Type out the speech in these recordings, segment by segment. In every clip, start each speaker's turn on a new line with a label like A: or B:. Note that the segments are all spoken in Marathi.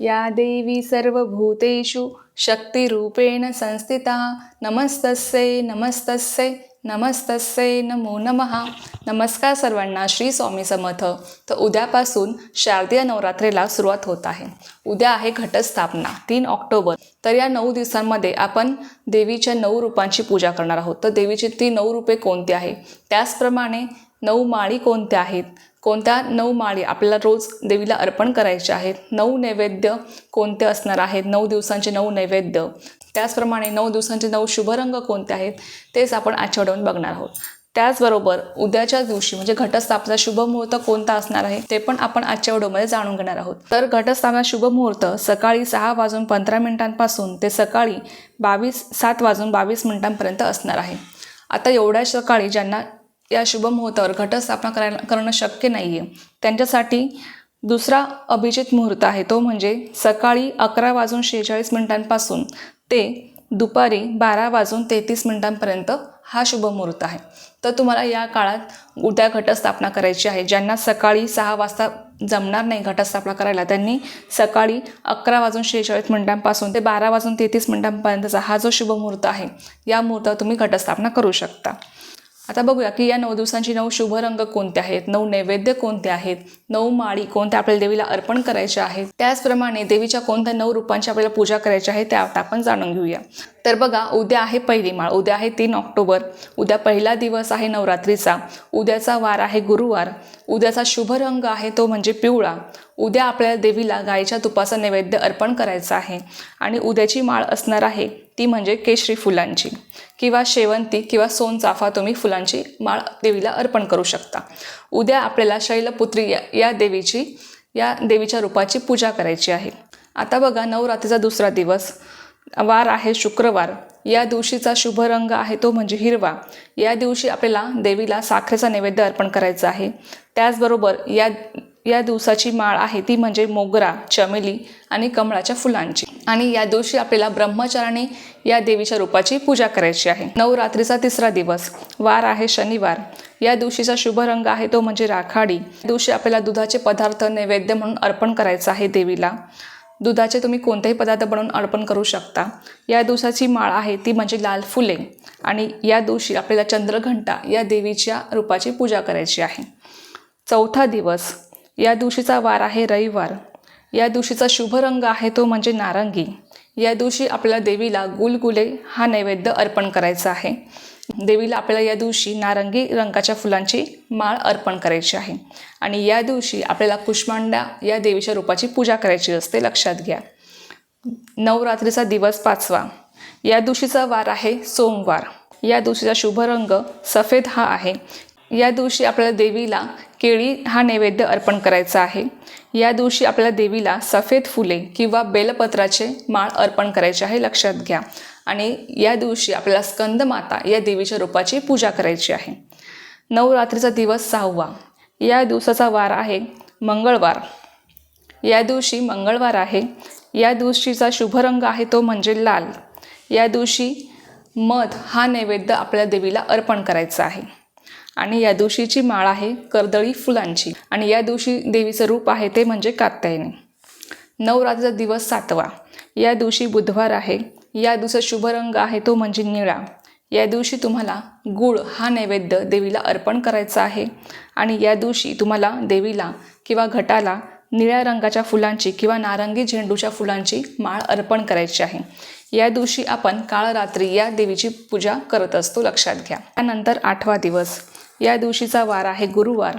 A: या देवी सर्वभूतेषु शक्तिरूपेण संस्थिता। नमस्तस्यै नमस्तस्यै। नमस्तस्यै नमो नमः. नमस्कार सर्वांना श्री स्वामी समर्थ. तर उद्यापासून शारदीय नवरात्रीला सुरुवात होत आहे. उद्या आहे घटस्थापना तीन ऑक्टोबर. तर या नऊ दिवसांमध्ये आपण देवीच्या नऊ रूपांची पूजा करणार आहोत. तर देवीची ती नऊ रूपे कोणती आहे त्याचप्रमाणे नऊ माळी कोणत्या आहेत? कोणत्या नऊ माळी आपल्याला रोज देवीला अर्पण करायचे आहेत? नऊ नैवेद्य कोणते असणार आहेत? नऊ दिवसांचे नऊ नैवेद्य. त्याचप्रमाणे नऊ दिवसांचे नऊ शुभरंग कोणते आहेत तेच आपण आजच्या बघणार आहोत. त्याचबरोबर उद्याच्या दिवशी म्हणजे घटस्थापना शुभ मुहूर्त कोणता असणार आहे ते पण आपण आजच्या व्हिडिओमध्ये जाणून घेणार आहोत. तर घटस्थापना शुभ मुहूर्त सकाळी सहा वाजून पंधरा मिनिटांपासून ते सकाळी बावीस सात वाजून बावीस मिनिटांपर्यंत असणार आहे. आता एवढ्या सकाळी ज्यांना या शुभ मुहूर्तावर घटस्थापना करायला करणं शक्य नाही आहे त्यांच्यासाठी दुसरा अभिजित मुहूर्त आहे. तो म्हणजे सकाळी अकरा वाजून शेहेचाळीस मिनिटांपासून ते दुपारी बारा वाजून तेहतीस मिनिटांपर्यंत हा शुभ मुहूर्त आहे. तर तुम्हाला या काळात उद्या घटस्थापना करायची आहे. ज्यांना सकाळी सहा वाजता जमणार नाही घटस्थापना करायला त्यांनी सकाळी अकरा वाजून शेहेचाळीस मिनिटांपासून ते बारा वाजून तेहतीस मिनिटांपर्यंतचा हा जो शुभ मुहूर्त आहे या मुहूर्तावर तुम्ही घटस्थापना करू शकता. आता बघूया की या नऊ दिवसांची नऊ शुभ रंग कोणते आहेत? नऊ नैवेद्य कोणते आहेत? नऊ माळी कोणत्या आपल्याला देवीला अर्पण करायच्या आहेत? त्याचप्रमाणे देवीच्या कोणत्या नऊ रूपांची आपल्याला पूजा करायची आहे त्या आता आपण जाणून घेऊया. तर बघा उद्या आहे पहिली माळ. उद्या आहे तीन ऑक्टोबर. उद्या पहिला दिवस आहे नवरात्रीचा. उद्याचा वार आहे गुरुवार. उद्याचा शुभ रंग आहे तो म्हणजे पिवळा. उद्या आपल्याला देवीला गायीच्या तुपाचा नैवेद्य अर्पण करायचा आहे. आणि उद्याची माळ असणार आहे ती म्हणजे केशरी फुलांची. किंवा शेवंती किंवा सोनचाफा तुम्ही फुलांची माळ देवीला अर्पण करू शकता. उद्या आपल्याला शैलपुत्री या या देवीची या देवीच्या रूपाची पूजा करायची आहे. आता बघा नवरात्रीचा दुसरा दिवस. वार आहे शुक्रवार. या दिवशीचा शुभ रंग आहे तो म्हणजे हिरवा. या दिवशी आपल्याला देवीला साखरेचा नैवेद्य अर्पण करायचा आहे. त्याचबरोबर या या दिवसाची माळ आहे ती म्हणजे मोगरा चमेली आणि कमळाच्या फुलांची. आणि या दिवशी आपल्याला ब्रह्मचाराने या देवीच्या रूपाची पूजा करायची आहे. नवरात्रीचा तिसरा दिवस. वार आहे शनिवार. या दिवशीचा शुभ रंग आहे तो म्हणजे राखाडी. या दिवशी आपल्याला दुधाचे पदार्थ नैवेद्य म्हणून अर्पण करायचं आहे देवीला. दुधाचे तुम्ही कोणतेही पदार्थ बनवून अर्पण करू शकता. या दिवसाची माळ आहे ती म्हणजे लाल फुले आणि या दिवशी आपल्याला चंद्रघंटा या देवीच्या रूपाची पूजा करायची आहे. चौथा दिवस या दिवशीचा वार आहे रविवार. या दिवशीचा शुभ रंग आहे तो म्हणजे नारंगी. या दिवशी आपल्याला देवीला गुलगुले हा नैवेद्य अर्पण करायचा आहे. देवीला आपल्याला या दिवशी नारंगी रंगाच्या फुलांची माळ अर्पण करायची आहे. आणि या दिवशी आपल्याला कुष्मांडा या देवीच्या रूपाची पूजा करायची असते लक्षात घ्या. नवरात्रीचा दिवस पाचवा. या दिवशीचा वार आहे सोमवार. या दिवशीचा शुभ रंग सफेद हा आहे. या दिवशी आपल्याला देवीला केळी हा नैवेद्य अर्पण करायचा आहे. या दिवशी आपल्याला देवीला सफेद फुले किंवा बेलपत्राचे माळ अर्पण करायचे आहे लक्षात घ्या. आणि या दिवशी आपल्याला स्कंदमाता या देवीच्या रूपाची पूजा करायची आहे. नवरात्रीचा दिवस सहावा. या दिवसाचा वार आहे मंगळवार. या दिवशी मंगळवार आहे. या दिवशीचा शुभ रंग आहे तो म्हणजे लाल. या दिवशी मध हा नैवेद्य आपल्या देवीला अर्पण करायचा आहे. आणि या दिवशीची माळ आहे कर्दळी फुलांची. आणि या दिवशी देवीचं रूप आहे ते म्हणजे कात्यायनी. नवरात्रीचा दिवस सातवा. या दिवशी बुधवार आहे. या दिवसात शुभ रंग आहे तो म्हणजे निळा. या दिवशी तुम्हाला गुळ हा नैवेद्य देवीला अर्पण करायचा आहे आणि या दिवशी तुम्हाला देवीला किंवा घटाला निळ्या रंगाच्या फुलांची किंवा नारंगी झेंडूच्या फुलांची माळ अर्पण करायची आहे. या दिवशी आपण काळरात्री या देवीची पूजा करत असतो लक्षात घ्या. त्यानंतर आठवा दिवस. या दिवशीचा वार आहे गुरुवार.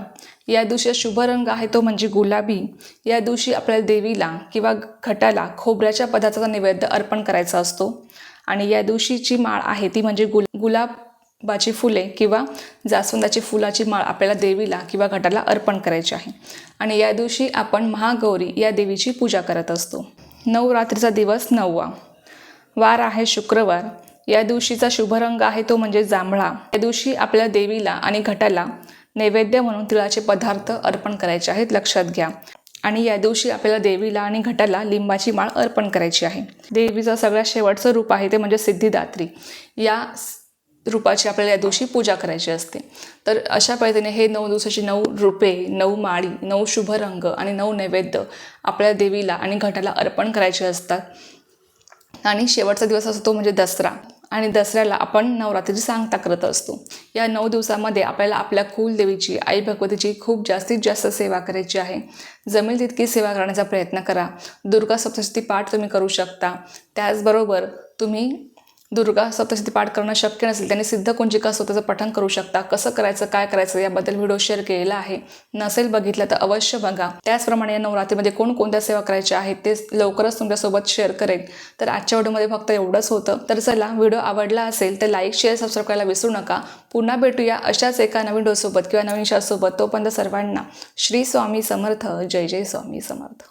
A: या दिवशी शुभ रंग आहे तो म्हणजे गुलाबी. या दिवशी आपल्याला देवीला किंवा घटाला खोबऱ्याच्या पदार्थाचा नैवेद्य अर्पण करायचा असतो. आणि या दिवशीची माळ आहे ती म्हणजे गुल बाची फुले किंवा जास्वंदाची फुलाची माळ आपल्याला देवीला किंवा घटाला अर्पण करायची आहे. आणि या दिवशी आपण महागौरी या देवीची पूजा करत असतो. नवरात्रीचा दिवस नववा. वार आहे शुक्रवार. या दिवशीचा शुभ रंग आहे तो म्हणजे जांभळा. या दिवशी आपल्या देवीला आणि घटाला नैवेद्य म्हणून तिळाचे पदार्थ अर्पण करायचे आहेत लक्षात घ्या. आणि या दिवशी आपल्याला देवीला आणि घटाला लिंबाची माळ अर्पण करायची आहे. देवीचं सगळ्यात शेवटचं रूप आहे ते म्हणजे सिद्धिदात्री. या रूपाची आपल्याला या दिवशी पूजा करायची असते. तर अशा पद्धतीने हे नऊ दिवसाची नऊ रूपे नऊ माळी नऊ शुभ रंग आणि नऊ नैवेद्य आपल्या देवीला आणि घटाला अर्पण करायचे असतात. आणि शेवटचा दिवस असतो तो म्हणजे दसरा. आणि दसऱ्याला आपण नवरात्रीची सांगता करत असतो. या नऊ दिवसामध्ये आपल्याला आपल्या कुलदेवीची आई भगवतीची खूप जास्तीत जास्त सेवा करायची आहे. जमेल तितकी सेवा करण्याचा प्रयत्न करा. दुर्गा सप्तशती पाठ तुम्ही करू शकता. त्याचबरोबर तुम्ही दुर्गा सप्तशती पाठ करणं शक्य नसेल त्यांनी सिद्ध कुंजिका स्वतःचं पठण करू शकता. कसं करायचं काय करायचं याबद्दल व्हिडिओ शेअर केलेला आहे. नसेल बघितलं तर अवश्य बघा. त्याचप्रमाणे या नवरात्रीमध्ये कोणकोणत्या सेवा करायच्या आहेत ते लवकरच तुमच्यासोबत शेअर करेल तर आजच्या व्हिडिओमध्ये फक्त एवढंच होतं. तर चला व्हिडिओ आवडला असेल तर लाईक शेअर सबस्क्राईब करायला विसरू नका. पुन्हा भेटूया अशाच एका नवीन डोसोबत किंवा नवीन शासोबत तोपर्यंत सर्वांना श्री स्वामी समर्थ. जय जय स्वामी समर्थ.